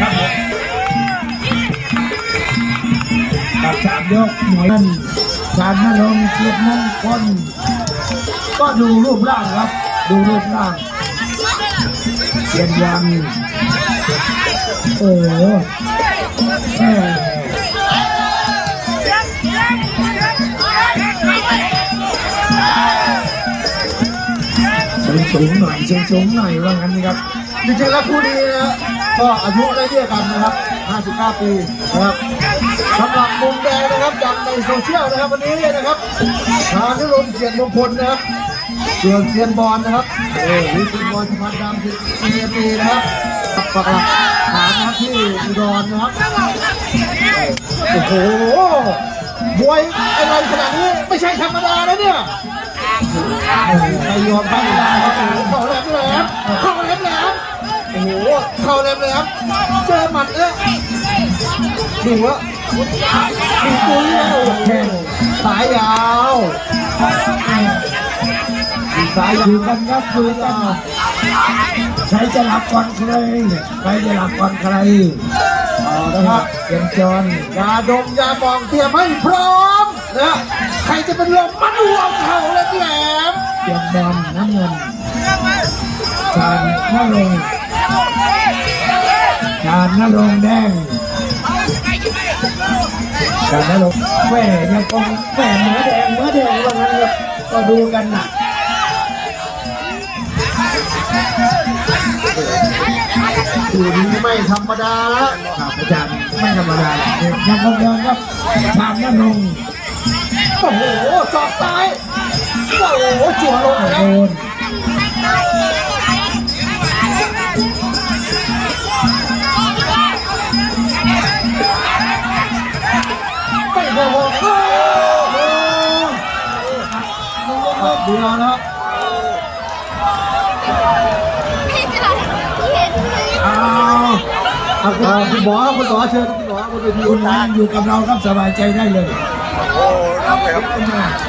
ครับผมกับสามยกหมวยนั่นชาญนรงค์เกียรติมงคลก็ดูรูปร่างครับ ดูรูปร่างเสียนยังโอ้โห สูงสูงหน่อยสูงสูงหน่อยว่างั้นครับจริงๆแล้วคู่นี้นะก็อายุได้เรียกกันนะครับ 59 ปีนะครับสำหรับมุมแดงนะครับดังในโซเชียลนะครับวันนี้นะครับทางนิรุนเกียรติมงคลนะครับส่วนเซียนบอลนะครับเออวิสินบอลสะพานดำสิบปีนะครับปักหลักฐานนะครับที่อุดรนะครับโอ้โหมวยอะไรขนาดนี้ไม่ใช่ธรรมดานะเนี่ย ไม่ยอมธรรมดาครับโอ้โหเข่าแหลมแหลมเข่าแหลมแหลมโอ้โหเข่าแหลมแหลมเจอหมัดเนี่ยดูว่าดูปุ้ยโอ้โหสายยาวสายยาดูวกันครับดูกันใครจะหลับก่อนใครใครจะหลับก่อนใครเอาละครับเตรียมจอนยาดมยาบองเตรียมให้พร้อมนะ ใครจะเป็นลมมันรวมเข่าแหลมแหลมเตรียมบอลน้ำเงินชาญนรงค์ชาญนรงค์แดงชาญนรงค์แหม่ยังคงแหม่เหมือแดงเหมือแดงว่างั้นครับก็ดูกันนะคู่นี้ไม่ธรรมดาแล้วครับอาจารย์ไม่ธรรมดาเนี่ยยังคงเดินครับชาญนรงค์ โอ้โหสอกซ้าย โอ้โหจั่วลงแล้วไม่บอกโอ้โหเดียวนะครับอ้าวเอาคุณหมอคุณหมอเชิญคุณหมอคุณไปที คุณนานอยู่กับเราครับสบายใจได้เลย โอ้ รับไปครับขึ้นมา